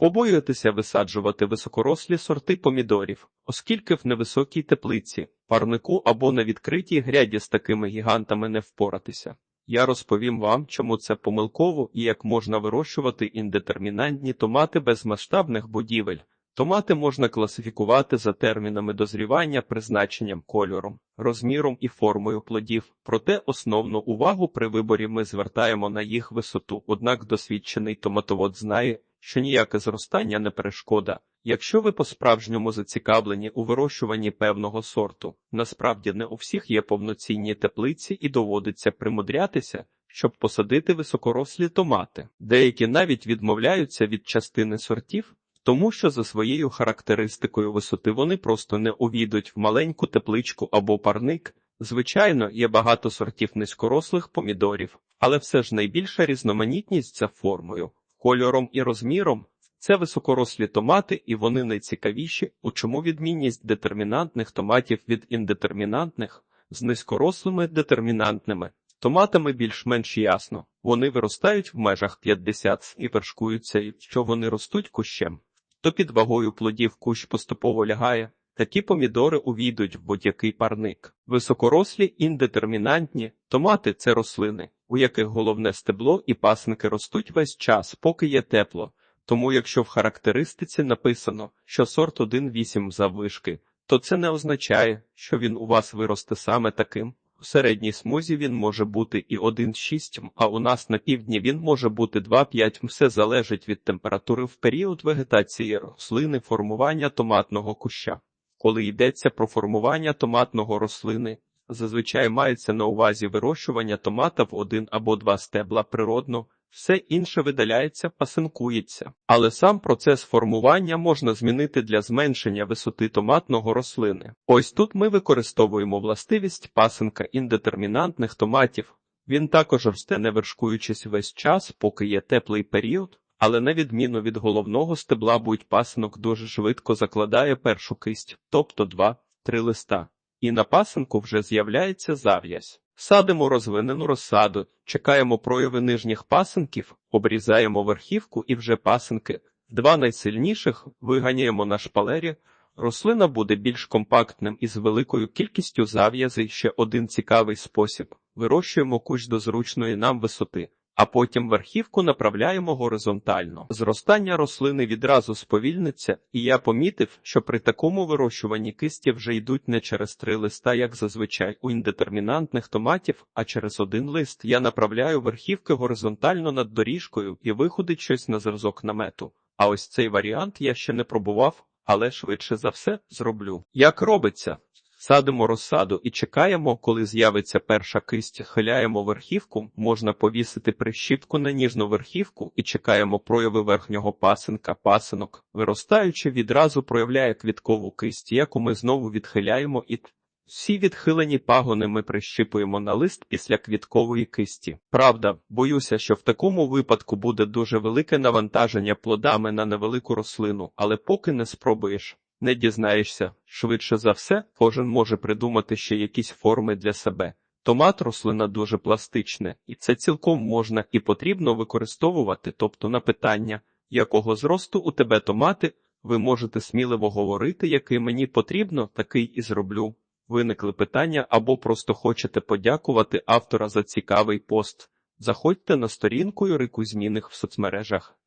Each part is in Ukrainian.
Побоюєтеся висаджувати високорослі сорти помідорів, оскільки в невисокій теплиці, парнику або на відкритій гряді з такими гігантами не впоратися. Я розповім вам, чому це помилково і як можна вирощувати індетермінантні томати без масштабних будівель. Томати можна класифікувати за термінами дозрівання, призначенням, кольором, розміром і формою плодів. Проте основну увагу при виборі ми звертаємо на їх висоту. Однак досвідчений томатовод знає, що ніяке зростання не перешкода. Якщо ви по-справжньому зацікавлені у вирощуванні певного сорту, насправді не у всіх є повноцінні теплиці і доводиться примудрятися, щоб посадити високорослі томати. Деякі навіть відмовляються від частини сортів, тому що за своєю характеристикою висоти вони просто не увійдуть в маленьку тепличку або парник. Звичайно, є багато сортів низькорослих помідорів, але все ж найбільша різноманітність за формою, кольором і розміром. Це високорослі томати, і вони найцікавіші, у чому відмінність детермінантних томатів від індетермінантних з низькорослими детермінантними. Томатами більш-менш ясно. Вони виростають в межах 50 і вершкуються, і що вони ростуть кущем. То під вагою плодів кущ поступово лягає. Такі помідори увійдуть в будь-який парник. Високорослі індетермінантні томати це рослини, у яких головне стебло і пасинки ростуть весь час, поки є тепло. Тому, якщо в характеристиці написано, що сорт 1,8 заввишки, то це не означає, що він у вас виросте саме таким. У середній смузі він може бути і 1,6, а у нас на півдні він може бути 2,5. Все залежить від температури в період вегетації рослини формування томатного куща. Коли йдеться про формування томатного рослини, зазвичай мається на увазі вирощування томата в один або два стебла природно, все інше видаляється, пасинкується. Але сам процес формування можна змінити для зменшення висоти томатного рослини. Ось тут ми використовуємо властивість пасинка індетермінантних томатів. Він також росте не вершкуючись весь час, поки є теплий період, але на відміну від головного стебла будь-пасинок дуже швидко закладає першу кисть, тобто 2-3 листа. І на пасинку вже з'являється зав'язь. Садимо розвинену розсаду, чекаємо прояви нижніх пасинків, обрізаємо верхівку і вже пасинки. Два найсильніших виганяємо на шпалері. Рослина буде більш компактним і з великою кількістю зав'язей ще один цікавий спосіб. Вирощуємо кущ до зручної нам висоти, а потім верхівку направляємо горизонтально. Зростання рослини відразу сповільниться, і я помітив, що при такому вирощуванні кисті вже йдуть не через три листа, як зазвичай у індетермінантних томатів, а через один лист. Я направляю верхівки горизонтально над доріжкою і виходить щось на зразок намету. А ось цей варіант я ще не пробував, але швидше за все зроблю. Як робиться? Садимо розсаду і чекаємо, коли з'явиться перша кисть, хиляємо верхівку, можна повісити прищіпку на ніжну верхівку і чекаємо прояви верхнього пасинка, пасинок. Виростаючи, відразу проявляє квіткову кисть, яку ми знову відхиляємо і всі відхилені пагони ми прищіпуємо на лист після квіткової кисті. Правда, боюся, що в такому випадку буде дуже велике навантаження плодами на невелику рослину, але поки не спробуєш. Не дізнаєшся, швидше за все, кожен може придумати ще якісь форми для себе. Томат рослина дуже пластичне, і це цілком можна і потрібно використовувати, тобто на питання, якого зросту у тебе томати, ви можете сміливо говорити, який мені потрібно, такий і зроблю. Виникли питання або просто хочете подякувати автора за цікавий пост. Заходьте на сторінку Юрику Зміних в соцмережах.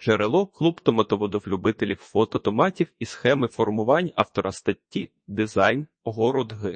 Джерело клуб томатоводов-любителів фото томатів і схеми формувань автора статті Дизайн Город Г.